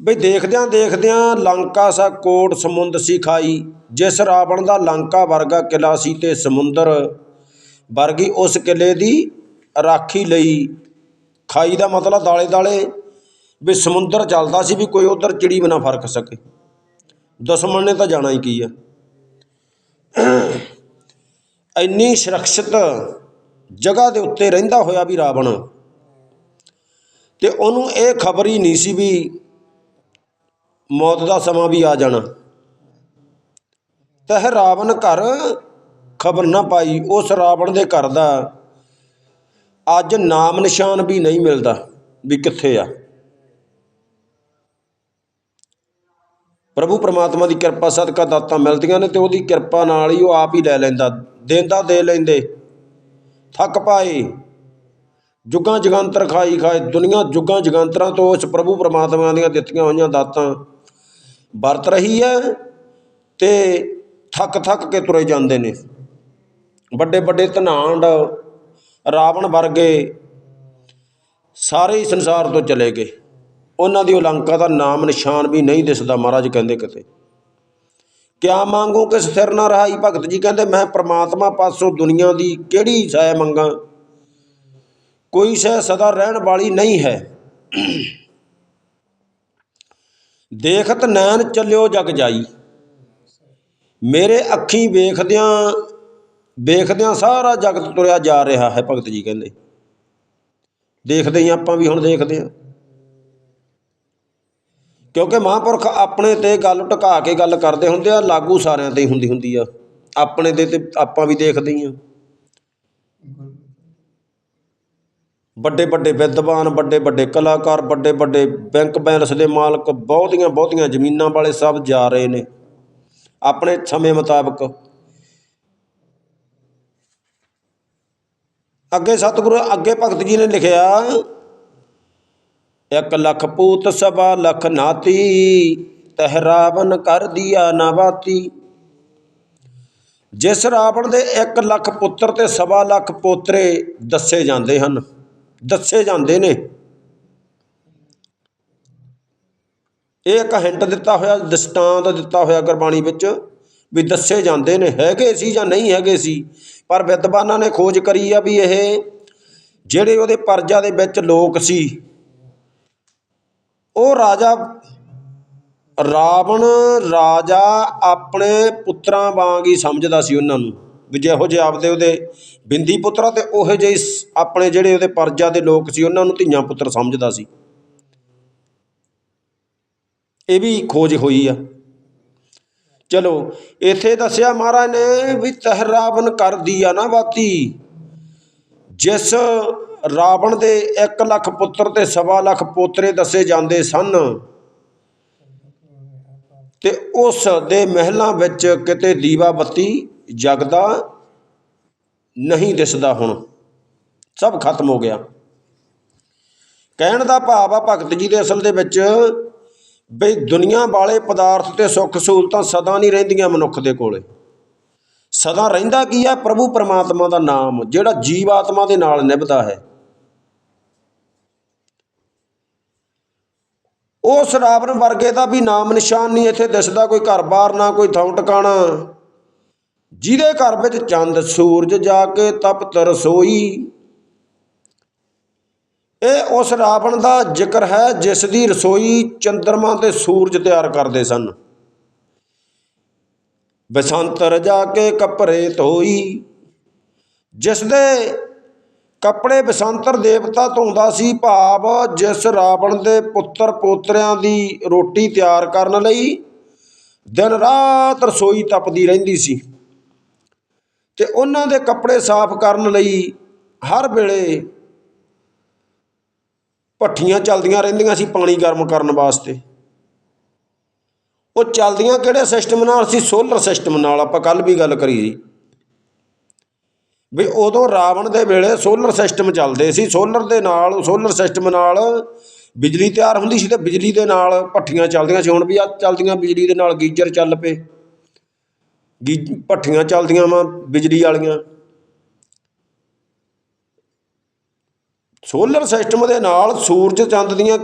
ਬਈ ਦੇਖਦਿਆਂ ਦੇਖਦਿਆਂ ਲੰਕਾ ਸਾ ਕੋਟ ਸਮੁੰਦ ਸੀ ਖਾਈ ਜਿਸ ਰਾਵਣ ਦਾ ਲੰਕਾ ਵਰਗਾ ਕਿਲਾ ਸੀ ਤੇ ਸਮੁੰਦਰ ਵਰਗੀ ਉਸ ਕਿਲੇ ਦੀ ਰਾਖੀ ਲਈ। ਖਾਈ ਦਾ ਮਤਲਬ ਦਾਲੇ ਦਾਲੇ ਵੀ ਸਮੁੰਦਰ ਚੱਲਦਾ ਸੀ ਵੀ ਕੋਈ ਉਧਰ ਚਿੜੀ ਵੀ ਨਾ ਫ਼ਰਕ ਸਕੇ। ਦੁਸ਼ਮਣ ਨੇ ਤਾਂ ਜਾਣਾ ਹੀ ਕੀ ਆ। ਇੰਨੀ ਸੁਰੱਖਿਅਤ ਜਗ੍ਹਾ ਦੇ ਉੱਤੇ ਰਹਿੰਦਾ ਹੋਇਆ ਵੀ ਰਾਵਣ, ਤੇ ਉਹਨੂੰ ਇਹ ਖਬਰ ਹੀ ਨਹੀਂ ਸੀ ਵੀ ਮੌਤ ਦਾ ਸਮਾਂ ਵੀ ਆ ਜਾਣਾ। ਤਹ ਰਾਵਣ ਘਰ ਖਬਰ ਨਾ ਪਾਈ, ਉਸ ਰਾਵਣ ਦੇ ਘਰ ਦਾ ਅੱਜ ਨਾਮ ਨਿਸ਼ਾਨ ਵੀ ਨਹੀਂ ਮਿਲਦਾ ਵੀ ਕਿੱਥੇ ਆ। ਪ੍ਰਭੂ ਪਰਮਾਤਮਾ ਦੀ ਕਿਰਪਾ ਸਦਕਾ ਦਾਤਾਂ ਮਿਲਦੀਆਂ ਨੇ ਤੇ ਉਹਦੀ ਕਿਰਪਾ ਨਾਲ ਹੀ ਉਹ ਆਪ ਹੀ ਲੈ ਲੈਂਦਾ। ਦੇਂਦਾ ਦੇ ਲੈਂਦੇ। ਥੱਕ ਪਾਏ। ਜੁਗਾਂ ਜਗਾਂਤਰ ਖਾਈ ਖਾਏ। ਦੁਨੀਆ ਜੁਗਾਂ ਜਗਾਂਤਰਾਂ ਤੋਂ ਉਸ ਪ੍ਰਭੂ ਪ੍ਰਮਾਤਮਾ ਦੀਆਂ ਦਿੱਤੀਆਂ ਹੋਈਆਂ ਦਾਤਾਂ ਵਰਤ ਰਹੀ ਹੈ ਤੇ ਥੱਕ ਥੱਕ ਕੇ ਤੁਰੇ ਜਾਂਦੇ ਨੇ। ਵੱਡੇ ਵੱਡੇ ਧਨਾਂਡ ਰਾਵਣ ਵਰਗੇ ਸਾਰੇ ਹੀ ਸੰਸਾਰ ਤੋਂ ਚਲੇ ਗਏ। ਉਹਨਾਂ ਦੀ ਉਲੰਕਾ ਦਾ ਨਾਮ ਨਿਸ਼ਾਨ ਵੀ ਨਹੀਂ ਦਿਸਦਾ ਮਹਾਰਾਜ ਕਹਿੰਦੇ ਕਿਤੇ। ਕਿਆ ਮੰਗੂ ਕਿ ਸਥਿਰ ਨਾ ਰਹਾਈ? ਭਗਤ ਜੀ ਕਹਿੰਦੇ, ਮੈਂ ਪ੍ਰਮਾਤਮਾ ਪਾਸੋਂ ਦੁਨੀਆ ਦੀ ਕਿਹੜੀ ਸ਼ੈ ਮੰਗਾ? ਕੋਈ ਸ਼ੈ ਸਦਾ ਰਹਿਣ ਵਾਲੀ ਨਹੀਂ ਹੈ। ਦੇਖਤ ਨੈਣ ਚੱਲਿਓ ਜਗ ਜਾਈ। ਮੇਰੇ ਅੱਖੀਂ ਵੇਖਦਿਆਂ ਵੇਖਦਿਆਂ ਸਾਰਾ ਜਗਤ ਤੁਰਿਆ ਜਾ ਰਿਹਾ ਹੈ ਭਗਤ ਜੀ ਕਹਿੰਦੇ। ਦੇਖਦੇ ਹੀ ਆਪਾਂ ਵੀ ਹੁਣ ਦੇਖਦੇ ਹਾਂ ਕਿਉਂਕਿ ਮਹਾਂਪੁਰਖ ਆਪਣੇ ਤੇ ਗੱਲ ਟਿਕਾ ਕੇ ਗੱਲ ਕਰਦੇ ਹੁੰਦੇ ਆ, ਲਾਗੂ ਸਾਰਿਆਂ ਤੇ ਹੀ ਹੁੰਦੀ ਹੁੰਦੀ ਆ। ਆਪਣੇ ਦੇ ਤੇ ਆਪਾਂ ਵੀ ਦੇਖਦੇ ਹੀ ਆ। ਵੱਡੇ ਵੱਡੇ ਵਿਦਵਾਨ, ਵੱਡੇ ਵੱਡੇ ਕਲਾਕਾਰ, ਵੱਡੇ ਵੱਡੇ ਬੈਂਕ ਬੈਲੈਂਸ ਦੇ ਮਾਲਕ, ਬਹੁਤੀਆਂ ਬਹੁਤੀਆਂ ਜ਼ਮੀਨਾਂ ਵਾਲੇ ਸਭ ਜਾ ਰਹੇ ਨੇ। ਆਪਣੇ ਸਮੇਂ ਮੁਤਾਬਕ ਅੱਗੇ ਸਤਿਗੁਰੂ, ਅੱਗੇ ਭਗਤ ਜੀ ਨੇ ਲਿਖਿਆ, ਇੱਕ ਲੱਖ ਪੂਤ ਸਭਾ ਲੱਖ ਨਾਤੀ, ਤਹ ਰਾਵਨ ਕਰ ਦਿਆ ਨਵਾਤੀ ਜਿਸ ਰਾਵਣ ਦੇ 1 ਲੱਖ ਪੁੱਤਰ ਤੇ ਸਵਾ ਲੱਖ ਪੋਤਰੇ ਦੱਸੇ ਜਾਂਦੇ ਹਨ। ਦੱਸੇ ਜਾਂਦੇ ਨੇ। ਇਹ ਇੱਕ ਹਿੰਟ ਦਿੱਤਾ ਹੋਇਆ ਦਸਤਾਂਤ ਦਿੱਤਾ ਹੋਇਆ ਗੁਰਬਾਣੀ ਵਿੱਚ ਵੀ ਦੱਸੇ ਜਾਂਦੇ ਨੇ, ਹੈਗੇ ਸੀ ਜਾਂ ਨਹੀਂ ਹੈਗੇ ਸੀ। ਪਰ ਵਿਦਵਾਨਾਂ ਨੇ ਖੋਜ ਕਰੀ ਆ ਵੀ ਇਹ ਜਿਹੜੇ ਉਹਦੇ ਪਰਜਾ ਦੇ ਵਿੱਚ ਲੋਕ ਸੀ, ਉਹ ਰਾਜਾ ਰਾਵਣ ਰਾਜਾ ਆਪਣੇ ਪੁੱਤਰਾਂ ਵਾਂਗ ਹੀ ਸਮਝਦਾ ਸੀ ਉਹਨਾਂ ਨੂੰ। ਵੀ ਜਿਹੋ ਜਿਹੇ ਆਪਦੇ ਉਹਦੇ ਬਿੰਦੀ ਪੁੱਤਰਾ ਤੇ ਉਹੋ ਜਿਹੇ ਆਪਣੇ ਜਿਹੜੇ ਉਹਦੇ ਪਰਜਾ ਦੇ ਲੋਕ ਸੀ, ਉਹਨਾਂ ਨੂੰ ਧੀਆਂ ਪੁੱਤਰ ਸਮਝਦਾ ਸੀ। ਇਹ ਵੀ ਖੋਜ ਹੋਈ ਆ। ਚਲੋ, ਇੱਥੇ ਦੱਸਿਆ ਮਹਾਰਾਜ ਨੇ ਵੀ ਤਹ ਰਾਵਣ ਕਰ ਦਿਆ ਨਾ ਬਾਤੀ ਜਿਸ ਰਾਵਣ ਦੇ 1 ਲੱਖ ਪੁੱਤਰ ਤੇ ਸਵਾ ਲੱਖ ਪੋਤਰੇ ਦੱਸੇ ਜਾਂਦੇ ਸਨ, ਤੇ ਉਸ ਦੇ ਮਹਿਲਾਂ ਵਿੱਚ ਕਿਤੇ ਦੀਵਾ ਬੱਤੀ ਜਗਦਾ ਨਹੀਂ ਦਿਸਦਾ ਹੁਣ। ਸਭ ਖਤਮ ਹੋ ਗਿਆ। ਕਹਿਣ ਦਾ ਭਾਵ ਆ ਭਗਤ ਜੀ ਦੇ ਅਸਲ ਦੇ ਵਿੱਚ ਬਈ ਦੁਨੀਆ ਵਾਲੇ ਪਦਾਰਥ ਤੇ ਸੁੱਖ ਸਹੂਲਤਾਂ ਸਦਾ ਨਹੀਂ ਰਹਿੰਦੀਆਂ ਮਨੁੱਖ ਦੇ ਕੋਲੇ। ਸਦਾ ਰਹਿੰਦਾ ਕੀ ਹੈ ਪ੍ਰਭੂ ਪਰਮਾਤਮਾ ਦਾ ਨਾਮ, ਜਿਹੜਾ ਜੀਵ ਆਤਮਾ ਦੇ ਨਾਲ ਨਿਭਦਾ ਹੈ। ਉਸ ਰਾਵਣ ਵਰਗੇ ਦਾ ਵੀ ਨਾਮ ਨਿਸ਼ਾਨ ਨਹੀਂ ਇੱਥੇ ਦਿਸਦਾ, ਕੋਈ ਘਰ-ਬਾਰ ਨਾ ਕੋਈ ਥਾਂ ਟਿਕਾਣਾ। ਜਿਹਦੇ ਘਰ ਵਿੱਚ ਚੰਦ ਸੂਰਜ ਜਾ ਕੇ ਤਪਤ ਰਸੋਈ। ਇਹ ਉਸ ਰਾਵਣ ਦਾ ਜ਼ਿਕਰ ਹੈ ਜਿਸ ਦੀ ਰਸੋਈ ਚੰਦਰਮਾ ਤੇ ਸੂਰਜ ਤਿਆਰ ਕਰਦੇ ਸਨ। ਬਸੰਤਰ ਜਾ ਕੇ ਕੱਪੜੇ ਧੋਈ, ਜਿਸ ਦੇ ਕੱਪੜੇ ਬਸੰਤਰ ਦੇਵਤਾ ਧੋਂਦਾ ਸੀ ਭਾਵ ਜਿਸ ਰਾਵਣ ਦੇ ਪੁੱਤਰ ਪੋਤਰਿਆਂ ਦੀ ਰੋਟੀ ਤਿਆਰ ਕਰਨ ਲਈ ਦਿਨ ਰਾਤ ਰਸੋਈ ਤਪਦੀ ਰਹਿੰਦੀ ਸੀ। ਤੇ ਉਹਨਾਂ ਦੇ ਕੱਪੜੇ ਸਾਫ਼ ਕਰਨ ਲਈ ਹਰ ਵੇਲੇ ਭੱਠੀਆਂ ਚੱਲਦੀਆਂ ਰਹਿੰਦੀਆਂ ਸੀ ਪਾਣੀ ਗਰਮ ਕਰਨ ਵਾਸਤੇ। ਉਹ ਚੱਲਦੀਆਂ ਕਿਹੜੇ ਸਿਸਟਮ ਨਾਲ ਸੀ? ਸੋਲਰ ਸਿਸਟਮ ਨਾਲ, ਆਪਾਂ ਕੱਲ ਵੀ ਗੱਲ ਕਰੀ ਸੀ। ਵੀ ਉਦੋਂ ਰਾਵਣ ਦੇ ਵੇਲੇ ਸੋਲਰ ਸਿਸਟਮ ਚੱਲਦੇ ਸੀ। ਸੋਲਰ ਦੇ ਨਾਲ, ਸੋਲਰ ਸਿਸਟਮ ਨਾਲ ਬਿਜਲੀ ਤਿਆਰ ਹੁੰਦੀ ਸੀ ਤੇ ਬਿਜਲੀ ਦੇ ਨਾਲ ਭੱਠੀਆਂ ਚੱਲਦੀਆਂ ਸੀ। ਹੁਣ ਵੀ ਆ ਚੱਲਦੀਆਂ ਬਿਜਲੀ ਦੇ ਨਾਲ ਗੀਜ਼ਰ ਚੱਲ ਪਏ। ਗੀ ਭੱਠੀਆਂ ਚੱਲਦੀਆਂ ਵਾ, ਬਿਜਲੀ ਵਾਲੀਆਂ। ਸੋਲਰ ਸਿਸਟਮ ਦੇ ਨਾਲ ਸੂਰਜ ਚੰਦ ਦੀਆਂ,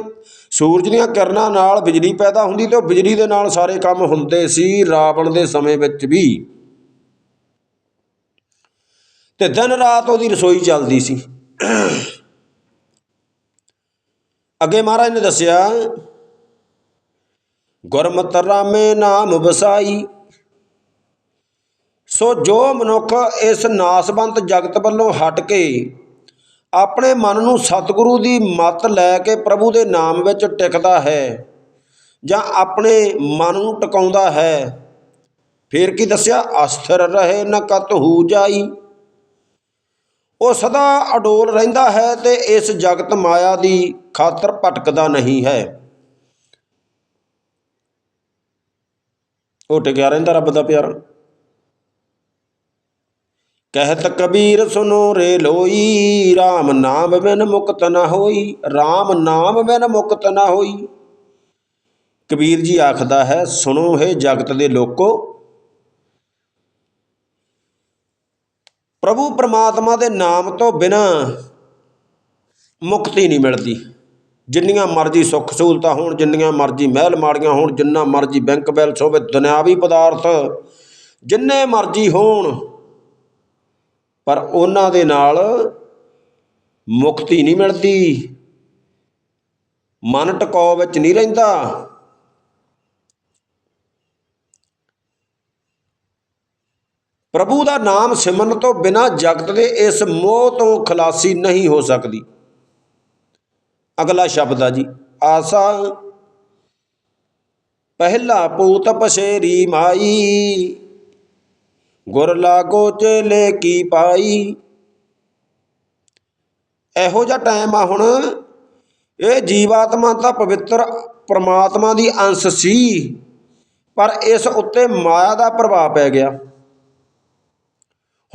ਸੂਰਜ ਦੀਆਂ ਕਿਰਨਾਂ ਨਾਲ ਬਿਜਲੀ ਪੈਦਾ ਹੁੰਦੀ ਤੇ ਉਹ ਬਿਜਲੀ ਦੇ ਨਾਲ ਸਾਰੇ ਕੰਮ ਹੁੰਦੇ ਸੀ ਰਾਵਣ ਦੇ ਸਮੇਂ ਵਿੱਚ ਵੀ। ਤੇ ਦਿਨ ਰਾਤ ਉਹਦੀ ਰਸੋਈ ਚੱਲਦੀ ਸੀ। ਅੱਗੇ ਮਹਾਰਾਜ ਨੇ ਦੱਸਿਆ, ਗੁਰਮਤਿ ਰਾਮੇ ਨਾਮ ਵਸਾਈ। ਸੋ ਜੋ ਮਨੁੱਖ ਇਸ ਨਾਸਵੰਤ ਜਗਤ ਵੱਲੋਂ ਹਟ ਕੇ ਆਪਣੇ ਮਨ ਨੂੰ ਸਤਿਗੁਰੂ ਦੀ ਮੱਤ ਲੈ ਕੇ ਪ੍ਰਭੂ ਦੇ ਨਾਮ ਵਿੱਚ ਟਿਕਦਾ ਹੈ ਜਾਂ ਆਪਣੇ ਮਨ ਨੂੰ ਟਿਕਾਉਂਦਾ ਹੈ, ਫਿਰ ਕੀ ਦੱਸਿਆ? ਅਸਥਿਰ ਰਹੇ ਨ ਕਤ ਹੂ ਜਾਈ। ਉਹ ਸਦਾ ਅਡੋਲ ਰਹਿੰਦਾ ਹੈ ਤੇ ਇਸ ਜਗਤ ਮਾਇਆ ਦੀ ਖਾਤਰ ਭਟਕਦਾ ਨਹੀਂ ਹੈ। ਉਹ ਟਿਕਿਆ ਰਹਿੰਦਾ ਰੱਬ ਦਾ ਪਿਆਰਾ। ਕਹਿਤ ਕਬੀਰ ਸੁਨੋ ਰੇ ਲੋਈ RAM ਨਾਮ ਬਿਨ ਮੁਕਤ ਨਾ ਹੋਈ RAM ਨਾਮ ਬਿਨ ਮੁਕਤ ਨਾ ਹੋਈ। ਕਬੀਰ ਜੀ ਆਖਦਾ ਹੈ, ਸੁਣੋ ਹੈ ਜਗਤ ਦੇ ਲੋਕੋ, ਪ੍ਰਭੂ ਪਰਮਾਤਮਾ ਦੇ ਨਾਮ ਤੋਂ ਬਿਨਾ ਮੁਕਤੀ ਨਹੀਂ ਮਿਲਦੀ। ਜਿੰਨੀਆਂ ਮਰਜ਼ੀ ਸੁੱਖ ਸਹੂਲਤਾਂ ਹੋਣ, ਜਿੰਨੀਆਂ ਮਰਜ਼ੀ ਮਹਿਲ ਮਾੜੀਆਂ ਹੋਣ, ਜਿੰਨਾ ਮਰਜ਼ੀ ਬੈਂਕ ਬੈਲੈਂਸ ਹੋਵੇ ਦੁਨਿਆਵੀ ਪਦਾਰਥ, ਜਿੰਨੇ ਮਰਜ਼ੀ ਹੋਣ ਪਰ ਉਹਨਾਂ ਦੇ ਨਾਲ ਮੁਕਤੀ ਨਹੀਂ ਮਿਲਦੀ। ਮਨ ਟਿਕਾਉ ਵਿੱਚ ਨਹੀਂ ਰਹਿੰਦਾ। ਪ੍ਰਭੂ ਦਾ ਨਾਮ ਸਿਮਰਨ ਤੋਂ ਬਿਨਾ ਜਗਤ ਦੇ ਇਸ ਮੋਹ ਤੋਂ ਖਲਾਸੀ ਨਹੀਂ ਹੋ ਸਕਦੀ। ਅਗਲਾ ਸ਼ਬਦ ਆ ਜੀ, ਆਸਾ। ਪਹਿਲਾ ਪੂਤ ਪਸ਼ੇਰੀ ਮਾਈ। ਗੁਰ ਲਾਗੋ ਚਲੇ ਕੀ ਪਾਈ? ਇਹੋ ਜਿਹਾ ਟਾਈਮ ਆ ਹੁਣ। ਇਹ ਜੀਵਾਤਮਾ ਤਾਂ ਪਵਿੱਤਰ ਪ੍ਰਮਾਤਮਾ ਦੀ ਅੰਸ਼ ਸੀ, ਪਰ ਇਸ ਉੱਤੇ ਮਾਇਆ ਦਾ ਪ੍ਰਭਾਵ ਪੈ ਗਿਆ।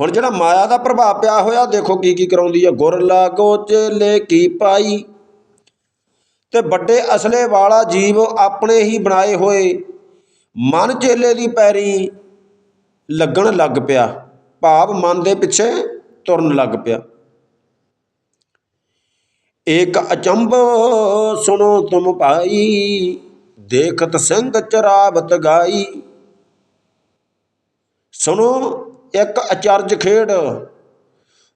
ਹੁਣ ਜਿਹੜਾ ਮਾਇਆ ਦਾ ਪ੍ਰਭਾਵ ਪਿਆ ਹੋਇਆ, ਦੇਖੋ ਕੀ ਕੀ ਕਰਾਉਂਦੀ ਹੈ ਗੁਰ ਲਾਗੋ ਚੇਲੇ ਕੀ ਪਾਈ? ਤੇ ਵੱਡੇ ਅਸਲੇ ਵਾਲਾ ਜੀਵ ਆਪਣੇ ਹੀ ਬਣਾਏ ਹੋਏ। ਮਨ ਚੇਲੇ ਦੀ ਪੈਰੀ ਲੱਗਣ ਲੱਗ ਪਿਆ। ਭਾਵ ਮਨ ਦੇ ਪਿੱਛੇ ਤੁਰਨ ਲੱਗ ਪਿਆ। ਏਕ ਅਚੰਭ ਸੁਣੋ ਤੁਮ ਭਾਈ, ਦੇਖਤ ਸਿੰਘ ਚਰਾਵਤ ਗਾਈ। ਸੁਣੋ, ਇੱਕ ਅਚਰਜ ਖੇਡ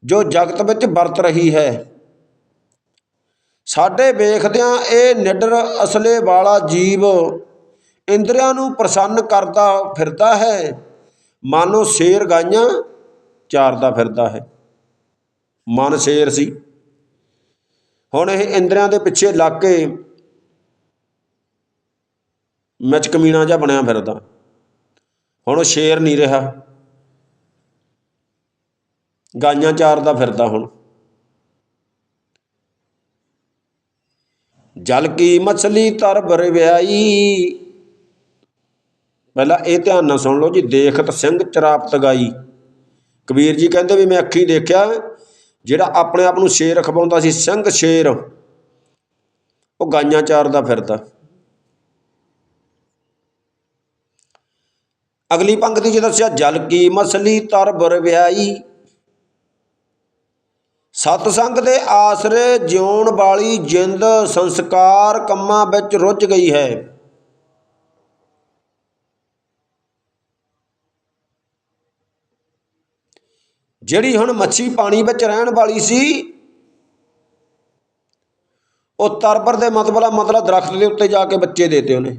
ਜੋ ਜਗਤ ਵਿੱਚ ਵਰਤ ਰਹੀ ਹੈ। ਸਾਡੇ ਵੇਖਦਿਆਂ ਇਹ ਨਿਡਰ ਅਸਲੇ ਵਾਲਾ ਜੀਵ ਇੰਦਰੀਆਂ ਨੂੰ ਪ੍ਰਸੰਨ ਕਰਦਾ ਫਿਰਦਾ ਹੈ। ਮਾਨੋ ਸ਼ੇਰ ਗਾਈਆਂ, ਚਾਰਦਾ ਫਿਰਦਾ ਹੈ। ਮਨ ਸ਼ੇਰ ਸੀ। ਹੁਣ ਇਹ ਇੰਦਰੀਆਂ ਦੇ ਪਿੱਛੇ ਲੱਗ ਕੇ ਮਿਚ ਕਮੀਣਾ ਜਿਹਾ ਬਣਿਆ ਫਿਰਦਾ। ਹੁਣ ਉਹ ਸ਼ੇਰ ਨਹੀਂ ਰਿਹਾ। ਗਾਈਆਂ ਚਾਰਦਾ ਫਿਰਦਾ ਹੁਣ। ਜਲ ਕੀ ਮਛਲੀ ਤਰ ਬਰਵਿਆਈ ਪਹਿਲਾਂ ਇਹ ਧਿਆਨ ਨਾਲ ਸੁਣ ਲਓ ਜੀ, ਦੇਖਤ ਸਿੰਘ ਚਰਾਪਤ ਗਾਈ। ਕਬੀਰ ਜੀ ਕਹਿੰਦੇ ਵੀ ਮੈਂ ਅੱਖੀ ਦੇਖਿਆ ਜਿਹੜਾ ਆਪਣੇ ਆਪ ਨੂੰ ਸ਼ੇਰ ਖਵਾਉਂਦਾ ਸੀ, ਸਿੰਘ ਸ਼ੇਰ। ਉਹ ਗਾਈਆਂ ਚਾਰਦਾ ਫਿਰਦਾ। ਅਗਲੀ ਪੰਕਤੀ 'ਚ ਦੱਸਿਆ, ਜਲ ਕੀ ਮਸਲੀ ਤਰ ਬਰਵਿਆਈ ਸਤ ਸੰਗ ਦੇ ਆਸਰੇ ਜਿਉਣ ਵਾਲੀ ਜਿੰਦ ਸੰਸਕਾਰ ਕੰਮਾਂ ਵਿੱਚ ਰੁੱਝ ਗਈ ਹੈ। ਜਿਹੜੀ ਹੁਣ ਮੱਛੀ ਪਾਣੀ ਵਿੱਚ ਰਹਿਣ ਵਾਲੀ ਸੀ, ਉਹ ਤਰਬਰ ਦੇ ਮਤਬਲਾ ਮਤਲਬ ਦਰਖਤ ਦੇ ਉੱਤੇ ਜਾ ਕੇ ਬੱਚੇ ਦੇਤੇ ਉਹਨੇ।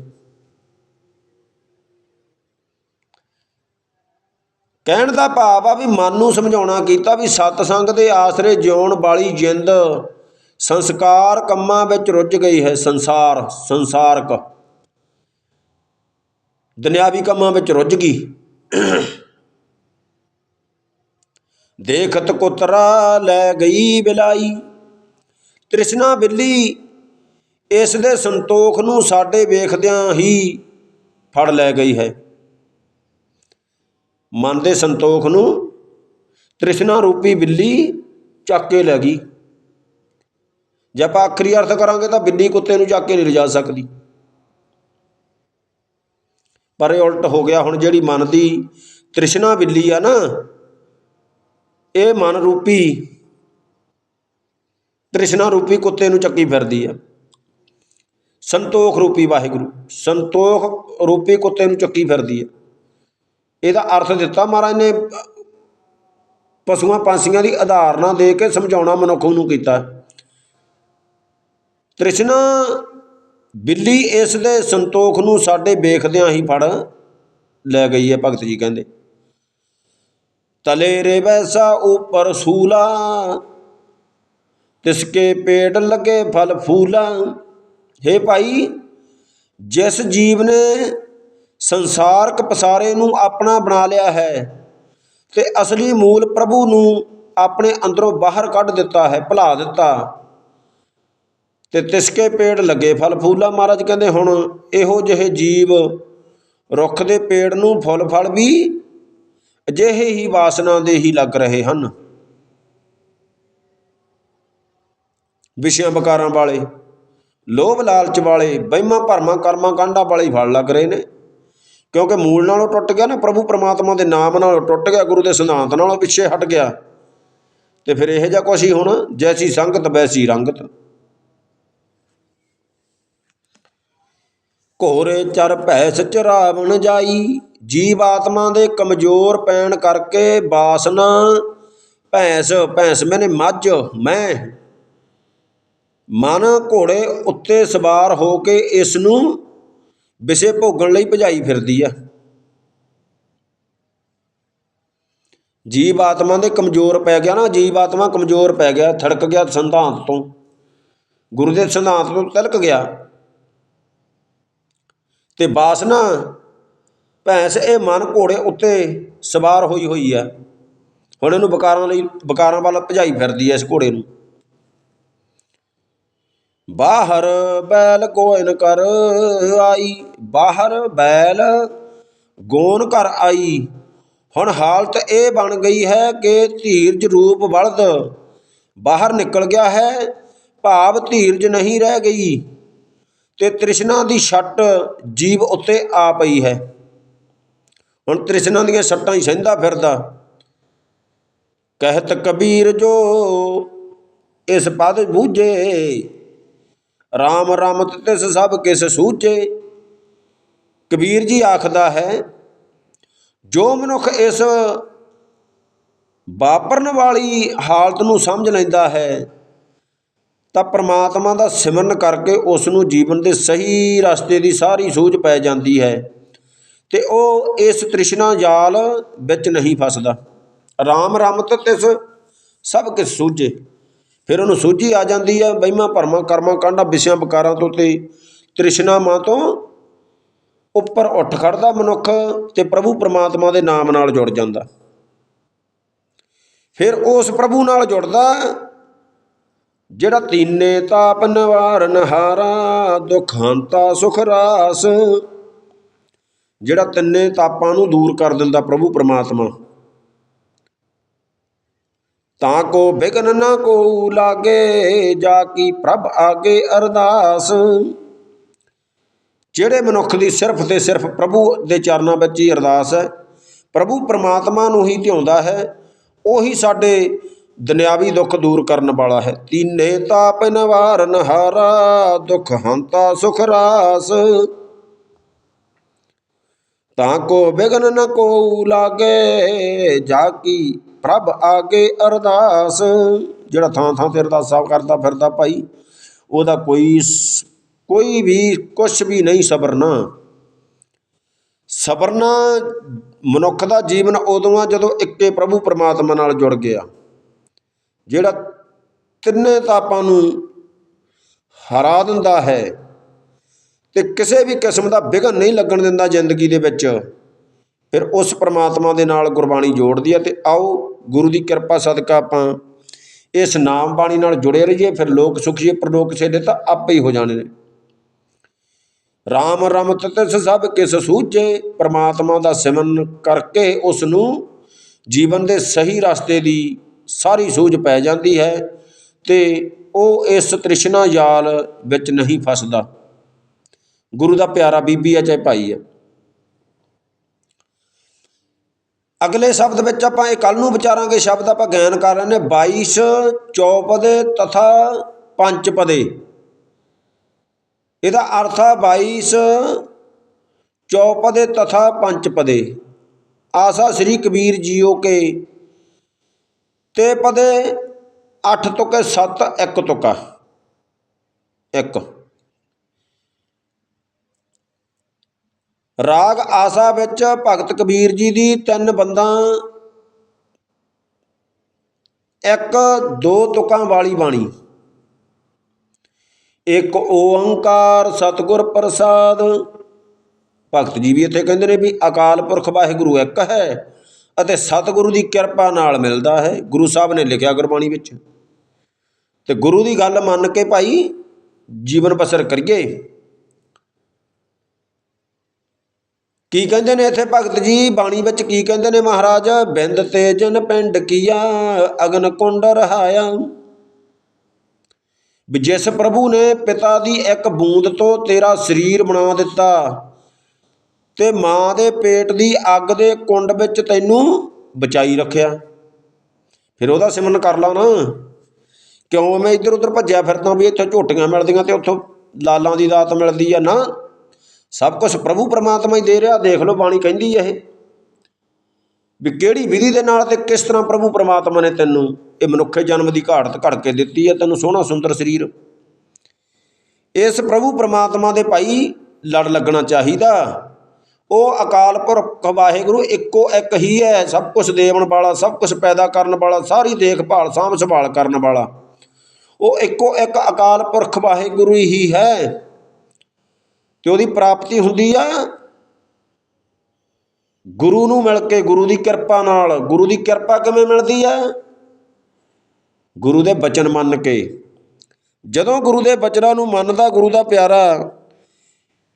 ਕਹਿਣ ਦਾ ਭਾਵ ਆ ਵੀ ਮਨ ਨੂੰ ਸਮਝਾਉਣਾ ਕੀਤਾ ਵੀ ਸਤ ਸੰਗ ਦੇ ਆਸਰੇ ਜਿਉਣ ਵਾਲੀ ਜਿੰਦ ਸੰਸਕਾਰ ਕੰਮਾਂ ਵਿੱਚ ਰੁੱਝ ਗਈ ਹੈ, ਸੰਸਾਰ, ਸੰਸਾਰਕ। ਦੁਨਿਆਵੀ ਕੰਮਾਂ ਵਿੱਚ ਰੁੱਝ ਗਈ। ਦੇਖਤ ਕੁਤਰਾ ਲੈ ਗਈ ਬਿਲਾਈ। ਤ੍ਰਿਸ਼ਨਾ ਬਿੱਲੀ ਇਸ ਦੇ ਸੰਤੋਖ ਨੂੰ ਸਾਡੇ ਵੇਖਦਿਆਂ ਹੀ ਫੜ ਲੈ ਗਈ ਹੈ। ਮਨ ਦੇ ਸੰਤੋਖ ਨੂੰ ਤ੍ਰਿਸ਼ਨਾ ਰੂਪੀ ਬਿੱਲੀ ਚੱਕ ਕੇ ਲੈ ਗਈ। ਜੇ ਆਪਾਂ ਆਖਰੀ ਅਰਥ ਕਰਾਂਗੇ ਤਾਂ ਬਿੱਲੀ ਕੁੱਤੇ ਨੂੰ ਚੱਕ ਕੇ ਨਹੀਂ ਲਿਜਾ ਸਕਦੀ। ਪਰ ਇਹ ਉਲਟ ਹੋ ਗਿਆ, ਹੁਣ ਜਿਹੜੀ ਮਨ ਦੀ ਤ੍ਰਿਸ਼ਨਾ ਬਿੱਲੀ ਆ ਨਾ ਇਹ ਮਨ ਰੂਪੀ ਤ੍ਰਿਸ਼ਨਾ ਰੂਪੀ ਕੁੱਤੇ ਨੂੰ ਚੱਕੀ ਫਿਰਦੀ ਆ ਸੰਤੋਖ ਰੂਪੀ ਵਾਹਿਗੁਰੂ, ਸੰਤੋਖ ਰੂਪੀ ਕੁੱਤੇ ਨੂੰ ਚੱਕੀ ਫਿਰਦੀ ਆ ਇਹਦਾ ਅਰਥ ਦਿੱਤਾ ਮਹਾਰਾਜ ਨੇ, ਪਸ਼ੂਆਂ ਪੰਛੀਆਂ ਦੀ ਉਦਾਹਰਨਾਂ ਦੇ ਕੇ ਸਮਝਾਉਣਾ ਮਨੁੱਖ ਨੂੰ ਕੀਤਾ। ਤ੍ਰਿਸ਼ਨਾ ਬਿੱਲੀ ਇਸ ਦੇ ਸੰਤੋਖ ਨੂੰ ਸਾਡੇ ਵੇਖਦਿਆਂ ਹੀ ਫੜ ਲੈ ਗਈ ਹੈ, ਭਗਤ ਜੀ ਕਹਿੰਦੇ। ਤਲੇ ਰੇ ਵੈਸਾ ਉਪਰ ਸੂਲਾ, ਤਿਸਕੇ ਪੇੜ ਲੱਗੇ ਫਲ ਫੂਲਾ। ਹੇ ਭਾਈ, ਜਿਸ ਜੀਵ ਨੇ ਸੰਸਾਰਕ ਪਸਾਰੇ ਨੂੰ ਆਪਣਾ ਬਣਾ ਲਿਆ ਹੈ ਤੇ ਅਸਲੀ ਮੂਲ ਪ੍ਰਭੂ ਨੂੰ ਆਪਣੇ ਅੰਦਰੋਂ ਬਾਹਰ ਕੱਢ ਦਿੱਤਾ ਹੈ, ਭੁਲਾ ਦਿੱਤਾ, ਤੇ ਤਿਸਕੇ ਪੇੜ ਲੱਗੇ ਫਲ ਫੂਲਾ। ਮਹਾਰਾਜ ਕਹਿੰਦੇ ਹੁਣ ਇਹੋ ਜਿਹੇ ਜੀਵ ਰੁੱਖ ਦੇ ਪੇੜ ਨੂੰ ਫੁੱਲ ਫਲ ਵੀ ਅਜਿਹੇ ਹੀ ਵਾਸਨਾ ਦੇ ਹੀ ਲੱਗ ਰਹੇ ਹਨ। ਵਿਸ਼ਿਆਂ ਬਕਾਰਾਂ ਵਾਲੇ, ਲੋਭ ਲਾਲਚ ਵਾਲੇ ਬਹਿਮਾਂ ਭਰਮਾਂ ਕਰਮਾਂ ਕਾਂਡਾਂ ਵਾਲੇ ਹੀ ਫਲ ਲੱਗ ਰਹੇ ਨੇ। ਕਿਉਂਕਿ ਮੂਲ ਨਾਲੋਂ ਟੁੱਟ ਗਿਆ ਨਾ, ਪ੍ਰਭੂ ਪ੍ਰਮਾਤਮਾ ਦੇ ਨਾਮ ਨਾਲੋਂ ਟੁੱਟ ਗਿਆ, ਗੁਰੂ ਦੇ ਸਿਧਾਂਤ ਨਾਲੋਂ ਪਿੱਛੇ ਹਟ ਗਿਆ। ਤੇ ਫਿਰ ਇਹੋ ਜਿਹਾ ਕੁਛ ਹੀ ਹੁਣ, ਜੈਸੀ ਸੰਗਤ, ਵੈਸੀ ਰੰਗਤ। ਘੋਰੇ ਚਰ ਭੈਸ ਚਰਾਵਣ ਜਾਈ ਜੀਵ ਆਤਮਾ ਦੇ ਕਮਜ਼ੋਰ ਪੈਣ ਕਰਕੇ ਬਾਸਨਾ, ਭੈਂਸ ਭੈਂਸ ਮੈਨੇ ਮੱਝ, ਮੈਂ, ਮਨ ਘੋੜੇ ਉੱਤੇ ਸਵਾਰ ਹੋ ਕੇ ਇਸ ਨੂੰ ਵਿਸੇ ਭੋਗਣ ਲਈ ਭਜਾਈ ਫਿਰਦੀ ਆ। ਜੀਵ ਆਤਮਾ ਦੇ ਕਮਜ਼ੋਰ ਪੈ ਗਿਆ ਨਾ ਜੀਵ ਆਤਮਾ ਕਮਜ਼ੋਰ ਪੈ ਗਿਆ, ਥੜਕ ਗਿਆ ਸਿਧਾਂਤ ਤੋਂ। ਗੁਰੂ ਦੇ ਸਿਧਾਂਤ ਤੋਂ ਤਲਕ ਗਿਆ। ਤੇ ਬਾਸਨਾ ਭੈਂਸ ਇਹ ਮਨ ਘੋੜੇ ਉੱਤੇ ਸਵਾਰ ਹੋਈ ਹੋਈ ਆ ਹੁਣ ਇਹਨੂੰ ਬਕਾਰਾਂ ਲਈ ਬਕਾਰਾਂ ਵੱਲ ਭਜਾਈ ਫਿਰਦੀ ਐ ਇਸ ਘੋੜੇ ਨੂੰ। ਬਾਹਰ ਬੈਲ ਗੋਇਨ ਕਰ ਆਈ, ਬਾਹਰ ਬੈਲ ਗੋਨ ਘਰ ਆਈ। ਹੁਣ ਹਾਲਤ ਇਹ ਬਣ ਗਈ ਹੈ ਕਿ ਧੀਰਜ ਰੂਪ ਬਲਦ ਬਾਹਰ ਨਿਕਲ ਗਿਆ ਹੈ, ਭਾਵ ਧੀਰਜ ਨਹੀਂ ਰਹਿ ਗਈ ਤੇ ਤ੍ਰਿਸ਼ਨਾ ਦੀ ਛੱਟ ਜੀਵ ਉੱਤੇ ਆ ਪਈ ਹੈ। ਹੁਣ ਤ੍ਰਿਸ਼ਨਾ ਦੀਆਂ ਸੱਟਾਂ ਹੀ ਸਹਿੰਦਾ ਫਿਰਦਾ। ਕਹਿਤ ਕਬੀਰ ਜੋ ਇਸ ਪਦ ਬੂਝੇ RAM ਰਮਤ ਤਿਸ ਸਭ ਕਿਸ ਸੂਝੇ ਕਬੀਰ ਜੀ ਆਖਦਾ ਹੈ, ਜੋ ਮਨੁੱਖ ਇਸ ਵਾਪਰਨ ਵਾਲੀ ਹਾਲਤ ਨੂੰ ਸਮਝ ਲੈਂਦਾ ਹੈ, ਤਾਂ ਪ੍ਰਮਾਤਮਾ ਦਾ ਸਿਮਰਨ ਕਰਕੇ ਉਸ ਨੂੰ ਜੀਵਨ ਦੇ ਸਹੀ ਰਸਤੇ ਦੀ ਸਾਰੀ ਸੂਝ ਪੈ ਜਾਂਦੀ ਹੈ। ਤੇ ਉਹ ਇਸ ਤ੍ਰਿਸ਼ਨਾ ਜਾਲ ਵਿੱਚ ਨਹੀਂ ਫਸਦਾ। ਰਾਮ ਰਮਤ ਤਿਸ ਸਭ ਕਿਸ ਸੂਝੇ। ਫਿਰ ਉਹਨੂੰ ਸੂਝੀ ਆ ਜਾਂਦੀ ਹੈ ਵਹਿਮਾਂ ਭਰਮਾਂ ਕਰਮਾਂ ਕਾਂਡਾਂ ਵਿਸ਼ਿਆਂ ਵਿਕਾਰਾਂ ਤੋਂ ਤੇ ਤ੍ਰਿਸ਼ਨਾ ਮਾਂ ਤੋਂ ਉੱਪਰ ਉੱਠ ਖੜਦਾ ਮਨੁੱਖ ਤੇ ਪ੍ਰਭੂ ਪਰਮਾਤਮਾ ਦੇ ਨਾਮ ਨਾਲ ਜੁੜ ਜਾਂਦਾ। ਫਿਰ ਉਸ ਪ੍ਰਭੂ ਨਾਲ ਜੁੜਦਾ, ਜਿਹੜਾ ਤੀਨੇ ਤਾਪ ਨਿਵਾਰਨ ਹਾਰਾ, ਦੁਖਾਂਤਾ ਸੁਖ ਰਾਸ ਜਿਹੜਾ ਤਿੰਨੇ ਤਾਪਾਂ ਨੂੰ ਦੂਰ ਕਰ ਦਿੰਦਾ ਪ੍ਰਭੂ ਪਰਮਾਤਮਾ। ਤਾਂ ਕੋ ਬਿਗਨ ਨਾ ਕੋ ਲਾਗੇ, ਜਾ ਕੀ ਪ੍ਰਭ ਆਗੇ ਅਰਦਾਸ। ਜਿਹੜੇ ਮਨੁੱਖ ਦੀ ਸਿਰਫ ਤੇ ਸਿਰਫ ਪ੍ਰਭੂ ਦੇ ਚਰਨਾਂ ਵਿੱਚ ਹੀ ਅਰਦਾਸ ਹੈ, ਪ੍ਰਭੂ ਪਰਮਾਤਮਾ ਨੂੰ ਹੀ ਧਿਆਉਂਦਾ ਹੈ, ਉਹੀ ਸਾਡੇ ਦੁਨਿਆਵੀ ਦੁੱਖ ਦੂਰ ਕਰਨ ਵਾਲਾ ਹੈ। ਤੀਨੇ ਤਾਪ ਨਿਵਾਰਨ ਹਾਰਾ, ਦੁਖ ਹੰਤਾ ਸੁਖ ਰਾਸ। ਤਾਂ ਕੋ ਬਿਗਨ ਨ ਕੋ ਲਾਗੇ ਜਾ ਕੀ ਪ੍ਰਭ ਆਗੇ ਅਰਦਾਸ। ਜਿਹੜਾ ਥਾਂ ਥਾਂ ਤੇ ਅਰਦਾਸਾਂ ਕਰਦਾ ਫਿਰਦਾ ਭਾਈ, ਉਹਦਾ ਕੋਈ ਕੋਈ ਵੀ ਕੁਛ ਵੀ ਨਹੀਂ ਸਬਰਨਾ। ਸਬਰਨਾ ਮਨੁੱਖ ਦਾ ਜੀਵਨ ਉਦੋਂ ਆ ਜਦੋਂ ਇੱਕੇ ਪ੍ਰਭੂ ਪਰਮਾਤਮਾ ਨਾਲ ਜੁੜ ਗਿਆ। ਜਿਹੜਾ ਤਿੰਨੇ ਤਾਪਾਂ ਨੂੰ ਹਰਾ ਦਿੰਦਾ ਹੈ ਤੇ ਕਿਸੇ ਵੀ ਕਿਸਮ ਦਾ ਵਿਘਨ ਨਹੀਂ ਲੱਗਣ ਦਿੰਦਾ ਜ਼ਿੰਦਗੀ ਦੇ ਵਿੱਚ। ਫਿਰ ਉਸ ਪ੍ਰਮਾਤਮਾ ਦੇ ਨਾਲ ਗੁਰਬਾਣੀ ਜੋੜਦੀ ਹੈ ਤੇ ਆਓ ਗੁਰੂ ਦੀ ਕਿਰਪਾ ਸਦਕਾ ਆਪਾਂ ਇਸ ਨਾਮ ਬਾਣੀ ਨਾਲ ਜੁੜੇ ਰਹੀਏ, ਫਿਰ ਲੋਕ ਸੁਖੀਏ ਪ੍ਰਲੋਕ ਛੇਦੇ ਤਾਂ ਆਪੇ ਹੀ ਹੋ ਜਾਣੇ ਨੇ। RAM ਰਮਤ ਤਿਸ ਸਭ ਕਿਸ ਸੂਝੇ, ਪ੍ਰਮਾਤਮਾ ਦਾ ਸਿਮਰਨ ਕਰਕੇ ਉਸ ਨੂੰ ਜੀਵਨ ਦੇ ਸਹੀ ਰਸਤੇ ਦੀ ਸਾਰੀ ਸੂਝ ਪੈ ਜਾਂਦੀ ਹੈ ਤੇ ਉਹ ਇਸ ਤ੍ਰਿਸ਼ਨਾ ਜਾਲ ਵਿੱਚ ਨਹੀਂ ਫਸਦਾ। ਗੁਰੂ ਦਾ ਪਿਆਰਾ ਬੀਬੀ ਆ, ਚਾਹੇ ਭਾਈ ਆ। ਅਗਲੇ ਸ਼ਬਦ ਵਿੱਚ ਆਪਾਂ ਇਹ ਕੱਲ ਨੂੰ ਵਿਚਾਰਾਂਗੇ, ਸ਼ਬਦ ਆਪਾਂ ਗਿਆਨ ਕਰ ਰਹੇ ਨੇ 22 ਚੌਪਦੇ ਤਥਾ ਪੰਚਪਦੇ ਇਹਦਾ ਅਰਥ ਆ 22 ਚੌਪਦੇ ਤਥਾ ਪੰਚਪਦੇ ਆਸਾ ਸ੍ਰੀ ਕਬੀਰ ਜੀਓ ਕੇ ਤੇ ਪਦੇ 8 ਤੁਕੇ 7 ਇੱਕ ਤੁਕਾ। ਇੱਕ। ਰਾਗ ਆਸਾ ਵਿੱਚ ਭਗਤ ਕਬੀਰ ਜੀ ਦੀ ਤਿੰਨ ਬੰਦਾਂ, ਇੱਕ ਦੋ ਤੁਕਾਂ ਵਾਲੀ ਬਾਣੀ। ਇੱਕ ਓੰਕਾਰ ਸਤਿਗੁਰ ਪ੍ਰਸਾਦ। ਭਗਤ ਜੀ ਵੀ ਇੱਥੇ ਕਹਿੰਦੇ ਨੇ ਵੀ ਅਕਾਲ ਪੁਰਖ ਵਾਹਿਗੁਰੂ ਇੱਕ ਹੈ ਅਤੇ ਸਤਿਗੁਰੂ ਦੀ ਕਿਰਪਾ ਨਾਲ ਮਿਲਦਾ ਹੈ। ਗੁਰੂ ਸਾਹਿਬ ਨੇ ਲਿਖਿਆ ਗੁਰਬਾਣੀ ਵਿੱਚ। ਤੇ ਗੁਰੂ ਦੀ ਗੱਲ ਮੰਨ ਕੇ ਭਾਈ ਜੀਵਨ ਬਸਰ ਕਰੀਏ। ਕੀ ਕਹਿੰਦੇ ਨੇ ਇੱਥੇ ਭਗਤ ਜੀ? ਬਾਣੀ ਵਿੱਚ ਕੀ ਕਹਿੰਦੇ ਨੇ ਮਹਾਰਾਜ? ਬਿੰਦ ਤੇਜਨ ਪਿੰਡ ਕੀਆ, ਅਗਨ ਕੁੰਡ ਰਹਾਇਆ। ਵੀ ਜਿਸ ਪ੍ਰਭੂ ਨੇ ਪਿਤਾ ਦੀ ਇੱਕ ਬੂੰਦ ਤੋਂ ਤੇਰਾ ਸਰੀਰ ਬਣਾ ਦਿੱਤਾ ਤੇ ਮਾਂ ਦੇ ਪੇਟ ਦੀ ਅੱਗ ਦੇ ਕੁੰਡ ਵਿੱਚ ਤੈਨੂੰ ਬਚਾਈ ਰੱਖਿਆ। ਫਿਰ ਉਹਦਾ ਸਿਮਰਨ ਕਰ ਲਾ ਨਾ। ਕਿਉਂ ਮੈਂ ਇੱਧਰ ਉੱਧਰ ਭੱਜਿਆ ਫਿਰਦਾ ਵੀ ਇੱਥੋਂ ਝੋਟੀਆਂ ਮਿਲਦੀਆਂ ਤੇ ਉੱਥੋਂ ਲਾਲਾਂ ਦੀ ਦਾਤ ਮਿਲਦੀ ਆ ਨਾ? ਸਭ ਕੁਝ ਪ੍ਰਭੂ ਪਰਮਾਤਮਾ ਹੀ ਦੇ ਰਿਹਾ, ਦੇਖ ਲਓ ਬਾਣੀ ਕਹਿੰਦੀ ਇਹ। ਵੀ ਕਿਹੜੀ ਵਿਧੀ ਦੇ ਨਾਲ ਤੇ ਕਿਸ ਤਰ੍ਹਾਂ ਪ੍ਰਭੂ ਪਰਮਾਤਮਾ ਨੇ ਤੈਨੂੰ ਇਹ ਮਨੁੱਖੇ ਜਨਮ ਦੀ ਘਾੜਤ ਘੜ ਕੇ ਦਿੱਤੀ ਹੈ ਤੈਨੂੰ ਸੋਹਣਾ ਸੁੰਦਰ ਸਰੀਰ। ਇਸ ਪ੍ਰਭੂ ਪਰਮਾਤਮਾ ਦੇ ਭਾਈ ਲੜ ਲੱਗਣਾ ਚਾਹੀਦਾ। ਉਹ ਅਕਾਲ ਪੁਰਖ ਵਾਹਿਗੁਰੂ ਇੱਕੋ ਇੱਕ ਹੀ ਹੈ, ਸਭ ਕੁਝ ਦੇਵਣ ਵਾਲਾ, ਸਭ ਕੁਝ ਪੈਦਾ ਕਰਨ ਵਾਲਾ, ਸਾਰੀ ਦੇਖਭਾਲ, ਸਾਂਭ ਸੰਭਾਲ ਕਰਨ ਵਾਲਾ। ਉਹ ਇੱਕੋ ਇੱਕ ਅਕਾਲ ਪੁਰਖ ਵਾਹਿਗੁਰੂ ਹੀ ਹੈ। ਤੇ ਉਹਦੀ ਪ੍ਰਾਪਤੀ ਹੁੰਦੀ ਆ ਗੁਰੂ ਨੂੰ ਮਿਲ ਕੇ, ਗੁਰੂ ਦੀ ਕਿਰਪਾ ਨਾਲ। ਗੁਰੂ ਦੀ ਕਿਰਪਾ ਕਿਵੇਂ ਮਿਲਦੀ ਆ? ਗੁਰੂ ਦੇ ਬਚਨ ਮੰਨ ਕੇ। ਜਦੋਂ ਗੁਰੂ ਦੇ ਬਚਨਾਂ ਨੂੰ ਮੰਨਦਾ ਗੁਰੂ ਦਾ ਪਿਆਰਾ,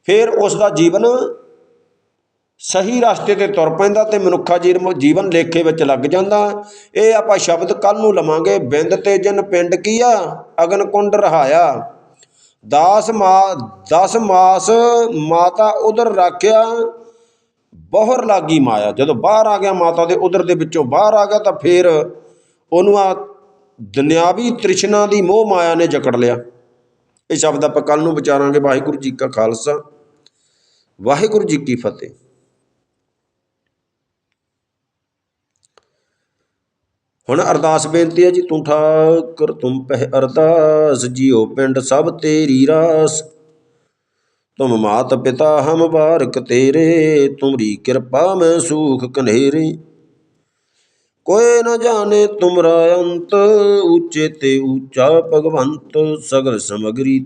ਫਿਰ ਉਸ ਦਾ ਜੀਵਨ ਸਹੀ ਰਸਤੇ ਤੇ ਤੁਰ ਪੈਂਦਾ ਤੇ ਮਨੁੱਖਾ ਜੀਵਨ ਜੀਵਨ ਲੇਖੇ ਵਿੱਚ ਲੱਗ ਜਾਂਦਾ। ਇਹ ਆਪਾਂ ਸ਼ਬਦ ਕੱਲ ਨੂੰ ਲਵਾਂਗੇ। ਬਿੰਦ ਤੇ ਜਨ ਪਿੰਡ ਕੀਆ ਅਗਨ ਕੁੰਡ ਰਹਾਇਆ। ਦਾਸ ਮਾ, ਦਸ ਮਾਸ ਮਾਤਾ ਉਧਰ ਰੱਖਿਆ, ਬਹੁਰ ਲਾਗੀ ਮਾਇਆ। ਜਦੋਂ ਬਾਹਰ ਆ ਗਿਆ ਮਾਤਾ ਦੇ ਉਧਰ ਦੇ ਵਿੱਚੋਂ ਬਾਹਰ ਆ ਗਿਆ ਤਾਂ ਫਿਰ ਉਹਨੂੰ ਆ ਦੁਨਿਆਵੀ ਤ੍ਰਿਸ਼ਨਾ ਦੀ ਮੋਹ ਮਾਇਆ ਨੇ ਜਕੜ ਲਿਆ। ਇਹ ਸ਼ਬਦ ਆਪਾਂ ਕੱਲ ਨੂੰ ਵਿਚਾਰਾਂਗੇ, ਵਾਹਿਗੁਰੂ ਜੀ ਕਾ ਖਾਲਸਾ, ਵਾਹਿਗੁਰੂ ਜੀ ਕੀ ਫਤਿਹ। ਹੁਣ ਅਰਦਾਸ ਬੇਨਤੀ ਹੈ ਜੀ, ਤੂੰ ਠਾਕਰ ਤੁਮ ਪਹਿ ਅਰਦਾਸ ਜੀਓ ਪਿੰਡ ਸਭ ਤੇਰੀ ਰਾਸ। ਤੁਮ ਮਾਤ ਪਿਤਾ ਹਮ ਬਾਰਕ ਤੇਰੇ, ਤੁਮਰੀ ਕਿਰਪਾ ਮੈਂ ਸੂਖ ਕਨੇਰੇ। ਕੋਏ ਨ ਜਾਣੇ ਤੁਮਰਾ ਅੰਤ, ਉੱਚੇ ਤੇ ਉੱਚਾ ਭਗਵੰਤ, ਸਗਲ ਸਮਗਰੀ